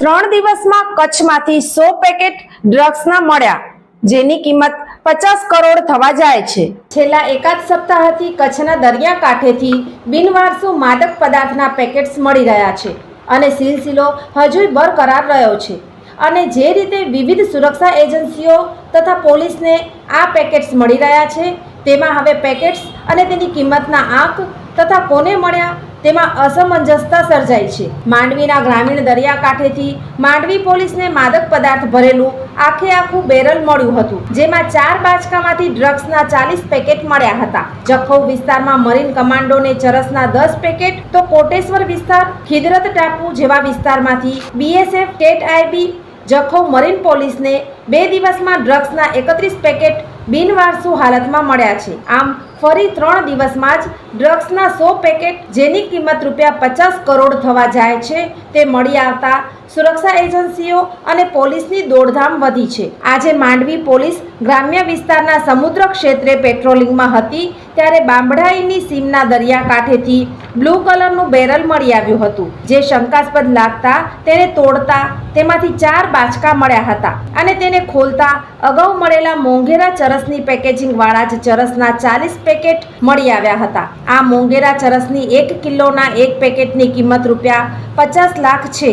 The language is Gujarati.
ત્રણ દિવસમાં કચ્છમાંથી સો પેકેટ ડ્રગ્સના મળ્યા, જેની કિંમત પચાસ કરોડ થવા જાય છે. છેલ્લા એકાદ સપ્તાહથી કચ્છના દરિયાકાંઠેથી બિનવારસુ માદક પદાર્થના પેકેટ્સ મળી રહ્યા છે અને સિલસિલો હજુય બરકરાર રહ્યો છે. અને જે રીતે વિવિધ સુરક્ષા એજન્સીઓ તથા પોલીસને આ પેકેટ્સ મળી રહ્યા છે, તેમાં હવે પેકેટ્સ અને તેની કિંમતના આંક તથા કોને મળ્યા તેમાં અસમંજસતા સર્જાઈ છે. માંડવીના ગ્રામીણ દરિયાકાંઠેથી માંડવી પોલીસને માદક પદાર્થ ભરેલું આખે આખું બેરલ મળ્યું હતું, જેમાં ચાર બાચકામાંથી ડ્રગ્સના ચાલીસ પેકેટ મળ્યા હતા. જખૌ વિસ્તારમાં મરીન કમાન્ડોને ચરસના દસ પેકેટ, તો કોટેશ્વર વિસ્તાર, ખિદરત ટાપુ જેવા વિસ્તારમાંથી BSF, state IB, Jakhau marine પોલીસને બે દિવસમાં ડ્રગ્સના એકત્રીસ પેકેટ બિનવારસુ હાલતમાં મળ્યા છે. આમ, ફરી ત્રણ દિવસમાં જ ડ્રગ્સના સો પેકેટ જેની કિંમત રૂપિયા પચાસ કરોડ થવા જાય છે, તે મળી આવતા સુરક્ષા એજન્સીઓ અને પોલીસની દોડધામ વધી છે. આજે માંડવી પોલીસ ગ્રામ્ય વિસ્તારના સમુદ્ર ક્ષેત્રે પેટ્રોલિંગમાં હતી, ત્યારે બાંભડાઈની સીમના દરિયાકાંઠેથી બ્લુ કલરનું બેરલ મળી આવ્યું હતું. જે શંકાસ્પદ લાગતા, તેને તોડતા, તેમાંથી ચાર બાચકા મળ્યા હતા અને તેને ખોલતા અગાઉ મળેલા મોંઘેરા ચરસની પેકેજિંગ વાળા જ ચરસના ચાલીસ પેકેટ મળી આવ્યા હતા. આ મોંઘેરા ચરસની એક કિલોના એક પેકેટની કિંમત રૂપિયા પચાસ લાખ છે.